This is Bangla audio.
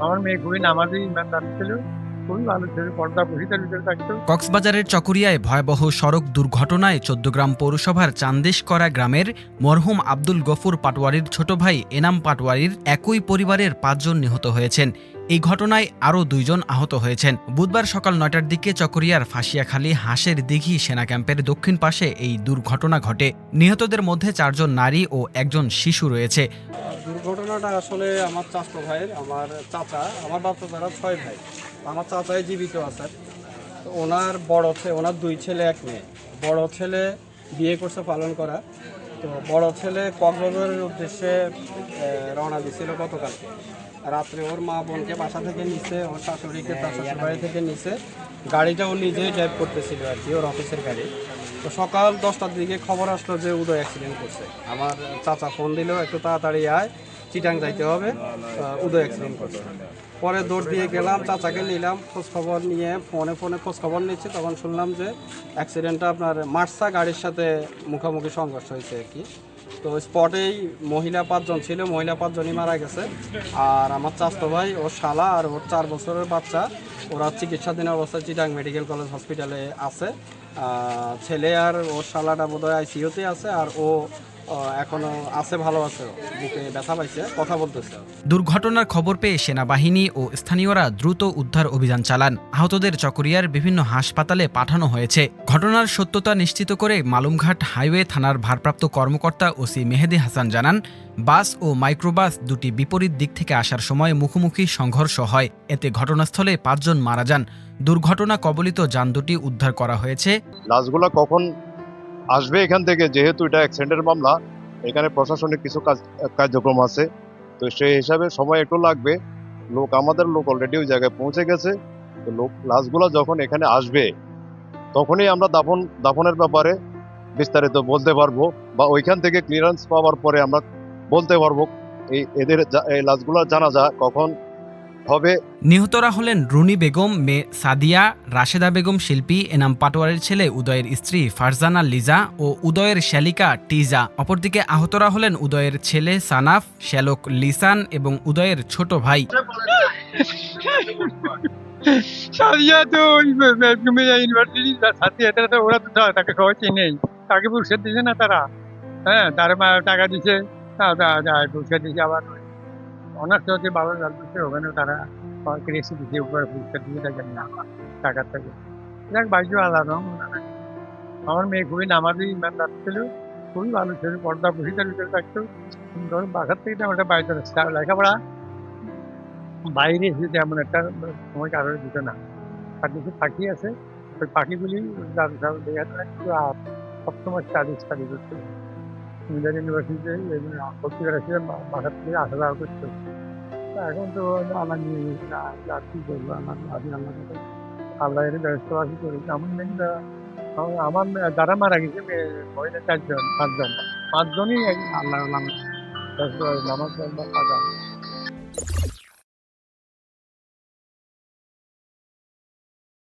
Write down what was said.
আমার মেয়ে খুবই নামাজি ছিল কক্সবাজারের চকরিয়ায় ভয়াবহ সড়ক দুর্ঘটনায় চোদ্দগ্রাম পৌরসভার চান্দেশকরা গ্রামের মরহুম আব্দুল গফুর পাটোয়ারির ছোট ভাই এনাম পাটোয়ারির একই পরিবারের পাঁচজন নিহত হয়েছেন। এই ঘটনায় আরও দুইজন আহত হয়েছেন। বুধবার সকাল নয়টার দিকে চকরিয়ার ফাঁসিয়াখালী হাঁসের দিঘি সেনা ক্যাম্পের দক্ষিণ পাশে এই দুর্ঘটনা ঘটে। নিহতদের মধ্যে চারজন নারী ও একজন শিশু রয়েছে। দুর্ঘটনাটা আসলে আমার চাচতো ভাইয়ের, আমার চাচা, আমার বাচ্চা তারা ছয় ভাই, আমার চাচাই জীবিত আছে। ওনার বড় ছেলে ওনার দুই ছেলে, এক মেয়ে। বড় ছেলে বিয়ে করছে, পালন করা। তো বড় ছেলে কক্সবাজারের উদ্দেশ্যে রওনা দিছিল গতকালকে। রাত্রে ওর মা বোনকে বাসা থেকে নিচে ওর শাশুড়িকে, তার বাড়ি থেকে নিচে গাড়িটা ও নিজেই ড্রাইভ করতেছিল আর কি, ওর অফিসের গাড়ি। তো সকাল দশটার দিকে খবর আসলো যে উদয় অ্যাক্সিডেন্ট করছে। আমার চাচা ফোন দিল, একটু তাড়াতাড়ি আয়। চিটাং যাইতে হবে উদয় অ্যাক্সিডেন্ট করছে পরে দৌড় দিয়ে গেলাম, চাচাকে নিলাম খোঁজ খবর নিয়ে ফোনে ফোনে খোঁজ খবর নিচ্ছি, তখন শুনলাম যে অ্যাক্সিডেন্টটা আপনার মার্সা গাড়ির সাথে মুখোমুখি সংঘর্ষ হয়েছে আর কি। তো স্পটেই মহিলা পাঁচজন ছিল, মহিলা পাঁচজনই মারা গেছে। আর আমার চাচতো ভাই ওর শালা আর ওর চার বছরের বাচ্চা, ওরা চিকিৎসাধীন অবস্থায় চিটাং মেডিকেল কলেজ হসপিটালে আছে। ছেলে আর ওর শালাটা বোধহয় আইসিইউতে আছে, আর ও এখনও আছে ভালো আছে বুকে ব্যথা পাইছে কথা বলতেছে। দুর্ঘটনার খবর পেয়ে সেনাবাহিনী ও স্থানীয়রা দ্রুত উদ্ধার অভিযান চালান। আহতদের চকরিয়ার বিভিন্ন হাসপাতালে পাঠানো হয়েছে। ঘটনার সত্যতা নিশ্চিত করে মালুমঘাট হাইওয়ে থানার ভারপ্রাপ্ত কর্মকর্তা ওসি মেহেদি হাসান জানান বাস ও মাইক্রোবাস দুটি বিপরীত দিক থেকে আসার সময় মুখোমুখি সংঘর্ষ হয়। এতে ঘটনাস্থলে পাঁচজন মারা যান। দুর্ঘটনা কবলিত যান দুটি উদ্ধার করা হয়েছে। লাশগুলা কখন আসবে এখান থেকে, যেহেতু এটা অ্যাক্সিডেন্টের মামলা, এখানে প্রশাসনিক কিছু কাজ, কার্যক্রম আছে। তো সেই হিসাবে সময় একটু লাগবে। লোক, আমাদের লোক অলরেডি ওই জায়গায় পৌঁছে গেছে। তো লোক লাশগুলো যখন এখানে আসবে, তখনই আমরা দাফন, দাফনের ব্যাপারে বিস্তারিত বলতে পারব বা ওইখান থেকে ক্লিয়ারেন্স পাওয়ার পরে আমরা বলতে পারব, এই এদের এই লাশগুলোর জানাজা কখন হবে। নিহতরা হলেন রুনি বেগম মেয়ে সাদিয়া রাশেদা বেগম শিল্পী এনাম পাটোয়ারের ছেলে উদয়ের স্ত্রী ফারজানা লিজা ও উদয়ের শ্যালিকা টিজা। অপরদিকে আহতরা হলেন উদয়ের ছেলে সানাফ শ্যালক লিসান এবং উদয়ের ছোট ভাই। সাদিয়া তো ওই সাথে তো ওরা তো তাকে সবাই চেনেই তাকে পুরস্কার দিছে না তারা? হ্যাঁ তার মা টাকা দিছে পুরস্কার দিছে আবার। অনার্স হচ্ছে ভালো রেজাল্ট করছে ওখানে তারা ক্রেসি দিছে উপরে পুরস্কার দিয়ে থাকে টাকার থেকে। যাক বাকি আলাদা আমার মেয়ে খুবই নামাজি, ইমানদার ছিল, খুবই ভালো ছিল, পর্দা বসিতার ভিতরে থাকতো। ধরুন বাসার থেকে তেমন একটা বাইরে লেখাপড়া বাইরে এসে তেমন একটা সময় কারোর দিত না। আর কিছু পাখি আছে, ওই পাখিগুলি দাদু সাহেব একটু আর সবসময় স্টাডি স্টাডি করতো ইন্ডিয়ান ইউনিভার্সিটিতে ভর্তি করেছিলাম বাসার থেকে আসা যাওয়া করতো এখন তো আল্লাহ নিয়ে আর কি করব? আমার আমি আল্লাহ আল্লাহ এর ব্যবস্থা আছি করি আমার মেয়ে আমার- আমার যারা মারা গেছে মহিলা চারজন পাঁচজন। পাঁচজনই আল্লাহ আল্লাহ নাম নামাজ পড়া, কাজা